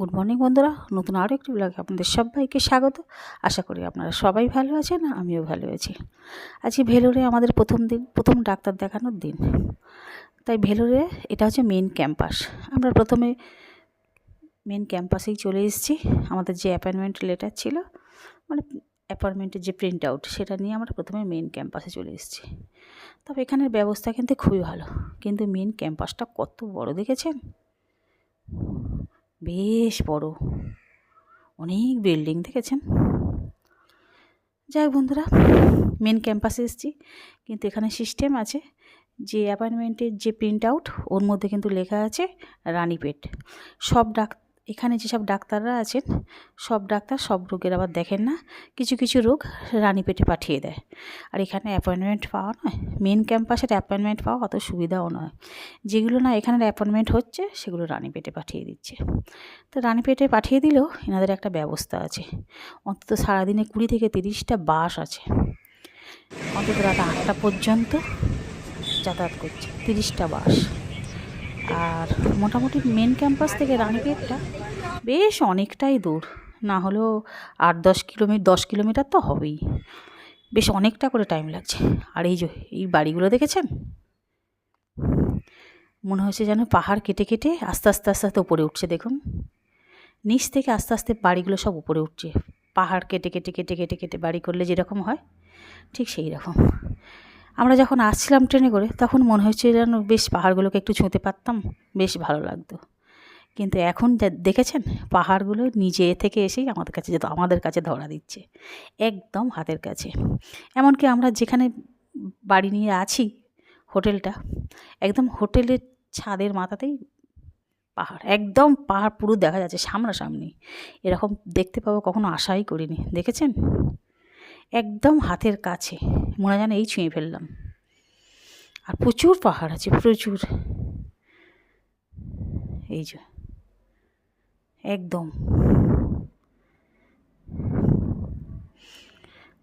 Good morning বন্ধুরা। নতুন আরও একটি ব্লগে আপনাদের সবাইকে স্বাগত। আশা করি আপনারা সবাই ভালো আছেন, আমিও ভালো আছি। আজকে ভেলোরে আমাদের প্রথম দিন, প্রথম ডাক্তার দেখানোর দিন। তাই ভেলোরে এটা হচ্ছে মেন ক্যাম্পাস আমরা প্রথমে মেন ক্যাম্পাসেই চলে এসেছি। আমাদের যে অ্যাপয়েন্টমেন্ট লেটার ছিল মানে অ্যাপয়েন্টমেন্টের যে প্রিন্ট আউট সেটা নিয়ে আমরা প্রথমে মেন ক্যাম্পাসে চলে এসেছি। তবে এখানের ব্যবস্থা কিন্তু খুবই ভালো। কিন্তু মেন ক্যাম্পাসটা কত বড়, দেখেছেন? বেশ বড়। অনেক বিল্ডিং দেখেছেন? যাই বন্ধুরা মেন ক্যাম্পাসে এসেছি, কিন্তু এখানে সিস্টেম আছে, যে অ্যাপয়েন্টমেন্টের যে প্রিন্ট আউট ওর মধ্যে কিন্তু লেখা আছে রানীপেট। সব ডাক এখানে যেসব ডাক্তাররা আছেন, সব ডাক্তার সব রোগের আবার দেখেন না, কিছু কিছু রোগ রানীপেটে পাঠিয়ে দেয়। আর এখানে অ্যাপয়েন্টমেন্ট পাওয়া নয় মেন ক্যাম্পাসের অ্যাপয়েন্টমেন্ট পাওয়া অত সুবিধাও নয়। যেগুলো না এখানের অ্যাপয়েন্টমেন্ট হচ্ছে, সেগুলো রানীপেটে পাঠিয়ে দিচ্ছে। তো রানীপেটে পাঠিয়ে দিলেও এনাদের একটা ব্যবস্থা আছে। অন্তত সারাদিনে কুড়ি থেকে তিরিশটা বাস আছে। অন্তত রাত আটটা পর্যন্ত যাতায়াত করছে, তিরিশটা বাস। আর মোটামুটি মেন ক্যাম্পাস থেকে রানীপেটটা বেশ অনেকটাই দূর। না হলেও আট দশ কিলোমিটার দশ কিলোমিটার তো হবেই। বেশ অনেকটা করে টাইম লাগছে। আর এই যে, এই বাড়িগুলো দেখেছেন? মনে হচ্ছে যেন পাহাড় কেটে কেটে আস্তে আস্তে আস্তে আস্তে উপরে উঠছে, দেখুন। নিচ থেকে আস্তে আস্তে বাড়িগুলো সব উপরে উঠছে। পাহাড় কেটে কেটে কেটে কেটে কেটে বাড়ি করলে যেরকম হয়, ঠিক সেই রকম। আমরা যখন আসছিলাম ট্রেনে করে, তখন মনে হচ্ছে যেন বেশ পাহাড়গুলোকে একটু ছুঁতে পারতাম, বেশ ভালো লাগতো। কিন্তু এখন যা দেখেছেন, পাহাড়গুলো নিজে থেকে এসেই আমাদের কাছে যেত, আমাদের কাছে ধরা দিচ্ছে, একদম হাতের কাছে। এমনকি আমরা যেখানে বাড়ি নিয়ে আছি, হোটেলটা, একদম হোটেলের ছাদের মাথাতেই পাহাড়, একদম পাহাড় পুরো দেখা যাচ্ছে সামনাসামনি। এরকম দেখতে পাবো কখনো আশাই করিনি, দেখেছেন? একদম হাতের কাছে। মনে যেন এই ছুঁয়ে ফেললাম। আর প্রচুর পাহাড় আছে, প্রচুর। এই যে, একদম।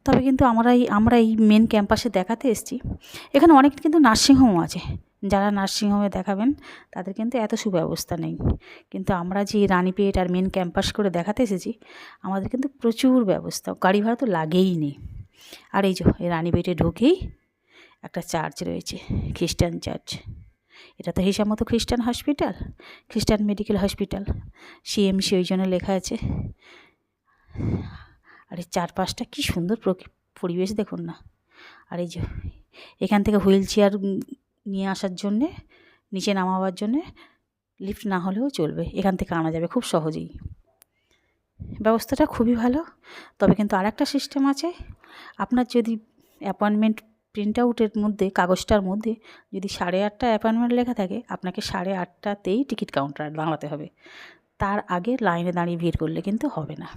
তবে কিন্তু আমরা এই আমরা এই মেন ক্যাম্পাসে দেখাতে এসেছি। এখানে অনেক কিন্তু নার্সিংহোম আছে। যারা নার্সিংহোমে দেখাবেন, তাদের কিন্তু এত সুব্যবস্থা নেই। কিন্তু আমরা যে রানীপেট আর মেন ক্যাম্পাস করে দেখাতে এসেছি, আমাদের কিন্তু প্রচুর ব্যবস্থা। গাড়ি ভাড়া তো লাগেই নেই আর এই যে রানীপেটে ঢুকেই একটা চার্চ রয়েছে, খ্রিস্টান চার্চ। এটা তো হিসাব মতো খ্রিস্টান হসপিটাল, খ্রিস্টান মেডিকেল হসপিটাল। সিএমসি ওই জন্য লেখা আছে। আর এই চারপাশটা কী সুন্দর পরিবেশ দেখুন না। আর এই যে, এখান থেকে হুইল চেয়ার নিয়ে আসার জন্যে, নিচে নামাবার জন্যে লিফট না হলেও চলবে। এখান থেকে আনা যাবে খুব সহজেই। ব্যবস্থাটা খুবই ভালো। তবে কিন্তু আর একটা সিস্টেম আছে। আপনার যদি অ্যাপয়েন্টমেন্ট প্রিন্ট আউটের মধ্যে, কাগজটার মধ্যে যদি সাড়ে আটটা অ্যাপয়েন্টমেন্ট লেখা থাকে, আপনাকে সাড়ে আটটাতেই টিকিট কাউন্টার দাঁড়াতে হবে। তার আগে লাইনে দাঁড়িয়ে ভিড় করলে কিন্তু হবে না।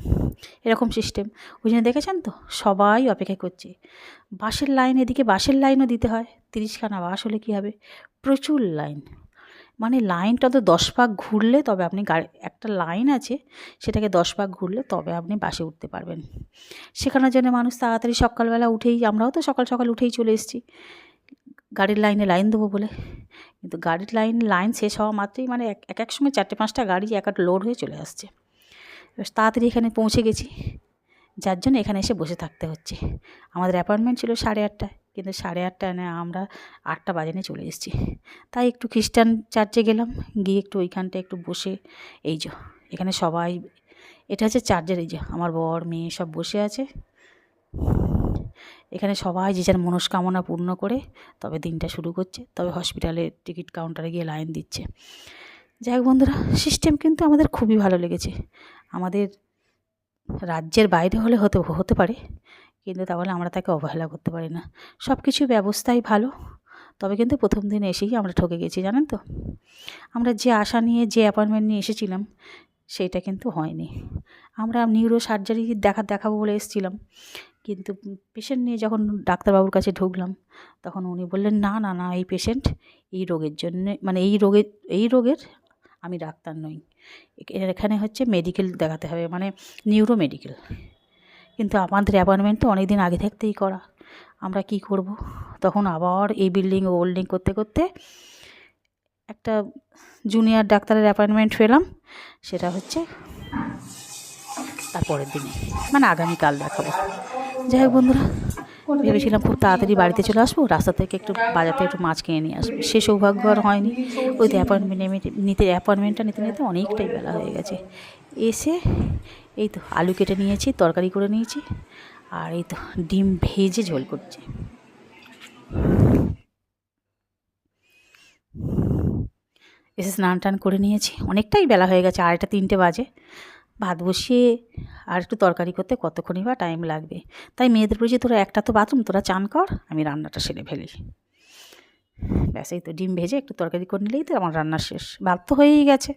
এরকম সিস্টেম ওই জন্য দেখেছেন তো? সবাই অপেক্ষা করছে। বাসের লাইন এদিকে বাসের লাইনও দিতে হয়। তিরিশখানা বাস হলে কী হবে? প্রচুর লাইন। মানে লাইনটা তো দশ পাক ঘুরলে তবে আপনি গাড়ি, একটা লাইন আছে, সেটাকে দশ পাক ঘুরলে তবে আপনি বাসে উঠতে পারবেন। সেখানের জন্য মানুষ তাড়াতাড়ি সকালবেলা উঠেই, আমরাও তো সকাল সকাল উঠেই চলে এসেছি। গাড়ির লাইনে লাইন দেবো বলে। কিন্তু গাড়ির লাইন লাইন শেষ হওয়া মাত্রই মানে এক এক সময় চারটে পাঁচটা গাড়ি এক একটা লোড হয়ে চলে আসছে। এবার তাড়াতাড়ি এখানে পৌঁছে গেছি। যার জন্য এখানে এসে বসে থাকতে হচ্ছে। আমাদের অ্যাপয়েন্টমেন্ট ছিল সাড়ে আটটায়, কিন্তু সাড়ে আটটায় না আমরা আটটা বাজে চলে এসেছি। তাই একটু খ্রিস্টান চার্চে গেলাম, গিয়ে একটু ওইখানটা একটু বসে, এই যে, এখানে সবাই, এটা হচ্ছে চার্চের এই যে, আমার বর, মেয়ে সব বসে আছে। এখানে সবাই যে যার মনস্কামনা পূর্ণ করে তবে দিনটা শুরু করছে। তবে হসপিটালে টিকিট কাউন্টারে গিয়ে লাইন দিচ্ছে। যাই বন্ধুরা সিস্টেম কিন্তু আমাদের খুবই ভালো লেগেছে। আমাদের রাজ্যের বাইরে হলে হতে হতে পারে, কিন্তু তাহলে আমরা তাকে অবহেলা করতে পারি না। সব কিছু ব্যবস্থাই ভালো, তবে কিন্তু প্রথম দিন এসেই আমরা ঠকে গেছি, জানেন তো? আমরা যে আশা নিয়ে, যে অ্যাপয়েন্টমেন্ট নিয়ে এসেছিলাম সেইটা কিন্তু হয়নি। আমরা নিউরো সার্জারি দেখা, দেখাবো বলে এসেছিলাম। কিন্তু পেশেন্ট নিয়ে যখন ডাক্তারবাবুর কাছে ঢুকলাম, তখন উনি বললেন, না না না, এই পেশেন্ট এই রোগের জন্যে মানে এই রোগের এই রোগের আমি ডাক্তার নই। এখানে হচ্ছে মেডিকেল দেখাতে হবে মানে নিউরো মেডিকেল কিন্তু আমাদের অ্যাপয়েন্টমেন্ট তো অনেক দিন আগে থাকতেই করা, আমরা কি করব? তখন আবার এই বিল্ডিং ও ওল্ডিং করতে করতে একটা জুনিয়র ডাক্তারের অ্যাপয়েন্টমেন্ট পেলাম, সেটা হচ্ছে তারপরের দিনে মানে আগামীকাল দেখাবো। যাই হোক বন্ধুরা, ভেবেছিলাম খুব তাড়াতাড়ি বাড়িতে চলে আসব, রাস্তা থেকে একটু বাজার থেকে একটু মাছ কিনে নিয়ে আসব। সে সৌভাগ্য আর হয়নি। ওই তো অ্যাপয়েন্টমেন্ট নিতে অ্যাপয়েন্টমেন্টটা নিতে নিতে অনেকটাই বেলা হয়ে গেছে। এসে এই তো আলু কেটে নিয়েছি, তরকারি করে নিয়েছি, আর এই তো ডিম ভেজে ঝোল করছি। এসে স্নান টান করে নিয়েছি। অনেকটাই বেলা হয়ে গেছে, আড়াইটা, তিনটে বাজে। ভাত বসিয়ে আর একটু তরকারি করতে কতক্ষণই বা টাইম লাগবে। তাই মেয়েদের বলছি, তোরা একটা তো বাথরুম, তোরা চান কর, আমি রান্নাটা সেরে ফেলি। ব্যাস, এই তো ডিম ভেজে একটু তরকারি করে নিলেই তো আমার রান্না শেষ। ভাত তো হয়েই গেছে।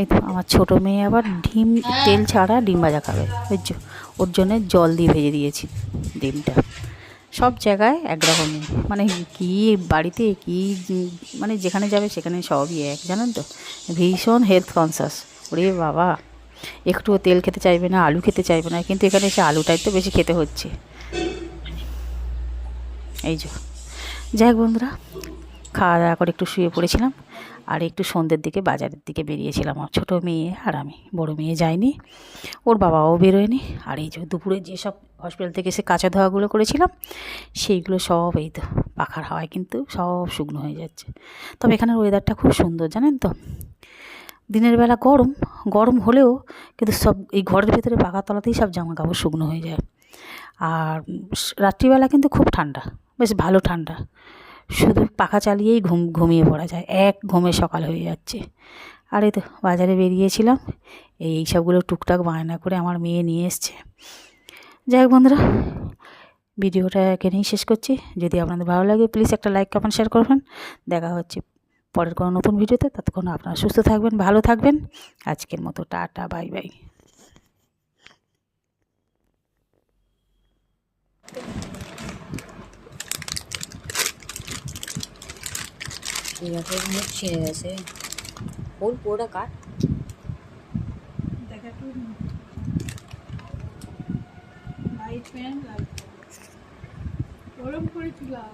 এই তো আমার ছোটো মেয়ে আবার ডিম, তেল ছাড়া ডিম ভাজা খাবে, বুঝছ? ওর জন্য জল দিয়ে ভেজে দিয়েছি ডিমটা। সব জায়গায় একরকমই। মানে কি বাড়িতে কি মানে যেখানে যাবে সেখানে সবই এক, জানেন তো? ভীষণ হেলথ কনসাস ওরে বাবা। একটুও তেল খেতে চাইবে না, আলু খেতে চাইবে না, কিন্তু এখানে এসে আলুটাই তো বেশি খেতে হচ্ছে। এই যে। যাই হোক বন্ধুরা খাওয়া দাওয়া করে একটু শুয়ে পড়েছিলাম আর একটু সন্ধ্যের দিকে বাজারের দিকে বেরিয়েছিলাম। আমার ছোটো মেয়ে আর আমি, বড় মেয়ে যায়নি, ওর বাবাও বেরোয়নি। আর এই যে দুপুরে যেসব হসপিটাল থেকে এসে কাঁচা ধোয়াগুলো করেছিলাম, সেইগুলো সব এই তো পাখার হাওয়ায় কিন্তু সব শুকনো হয়ে যাচ্ছে। তবে এখানের ওয়েদারটা খুব সুন্দর, জানেন তো? দিনের বেলা গরম গরম হলেও কিন্তু সব এই ঘরের ভেতরে পাখার তলাতেই সব জামা কাপড় শুকনো হয়ে যায়। আর রাত্রিবেলা কিন্তু খুব ঠান্ডা, বেশ ভালো ঠান্ডা। শুধু পাখা চালিয়েই ঘুম, ঘুমিয়ে পড়া যায়। এক ঘুমে সকাল হয়ে যাচ্ছে। আরে তো, বাজারে বেরিয়েছিলাম। এই সবগুলো টুকটাক বায়না করে আমার মেয়ে নিয়ে এসছে। যাই হোক বন্ধুরা, ভিডিওটা এখানেই শেষ করছি। যদি আপনাদের ভালো লাগে প্লিজ একটা লাইক কমেন্ট শেয়ার করবেন। দেখা হচ্ছে পরের কোনো নতুন ভিডিওতে। ততক্ষণ আপনারা সুস্থ থাকবেন, ভালো থাকবেন। আজকের মতো টাটা বাই বাই আছে মুখ ছিঁড়ে গেছে ওর পুরোটা কাট গরম করে চুলা